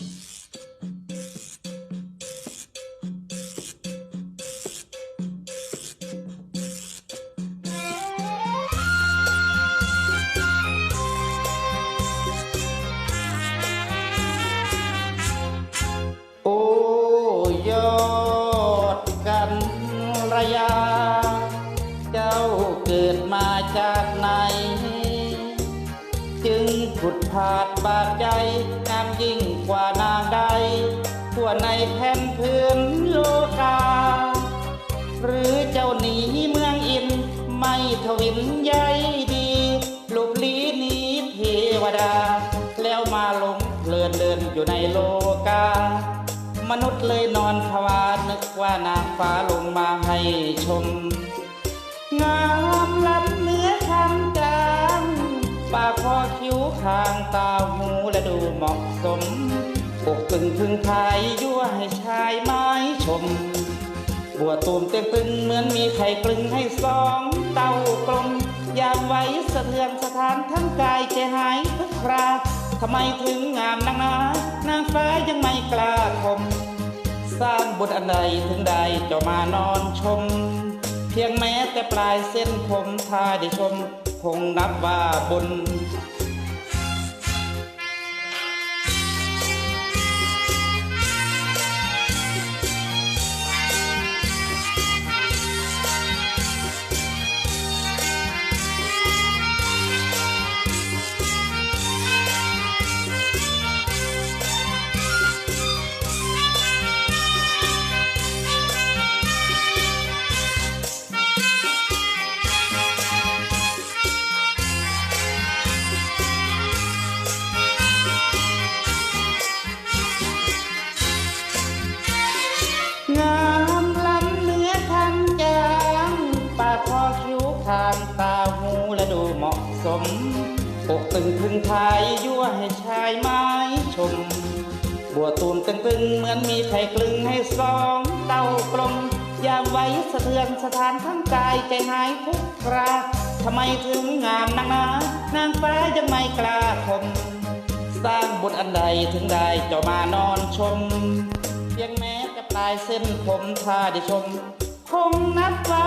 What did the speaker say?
โอ้ยอดกันระยา เจ้าเกิดมาจากไหน จึงผุดผาดบาดใจ ในแผ่นพื้นโลกา หรือเจ้าหนีเมืองอิน ไม่ทวินใยดีหลบลีหนีเทวดา แล้วมาหลงเพลินเดินอยู่ในโลกา มนุษย์เลยนอนภาวานึกว่านางฟ้าลงมาให้ชม งามล้ำเนื้อคำจางปากคอคิ้วคางตาหูและดูเหมาะสม อกตึงพึงไทยยั่วให้ชายไม้ชม บัวตูมเต็มตึงเหมือนมีไข่กลึงให้สองเต้ากลม ยามไว้สะเทือนสถานทั้งกายใจหายทุกคราทำไมถึงงามนักหนานางฟ้ายังไม่กล้าคม สร้างบุญอันใดถึงใดจ้ามานอนชม เพียงแม้แต่ปลายเส้นผมถ้าได้ชม คงนับว่าบุญางตาหูและดูเหมาะสมอกตึงพึงไทยยั่วให้ชายไม้ชม บัวตูมตึงตึงเหมือนมีไข่กลึงให้สองเต้ากลม ยามไว้สะเทือนสถานทั้งกายใจหายทุกคราทำไมถึงงามนักหนานางฟ้ายังไม่กล้าคม สร้างบุญอันใดถึงได้เจ้ามานอนชม เพียงแม้จะปลายเส้นผมถ้าได้ชม คงนับว่า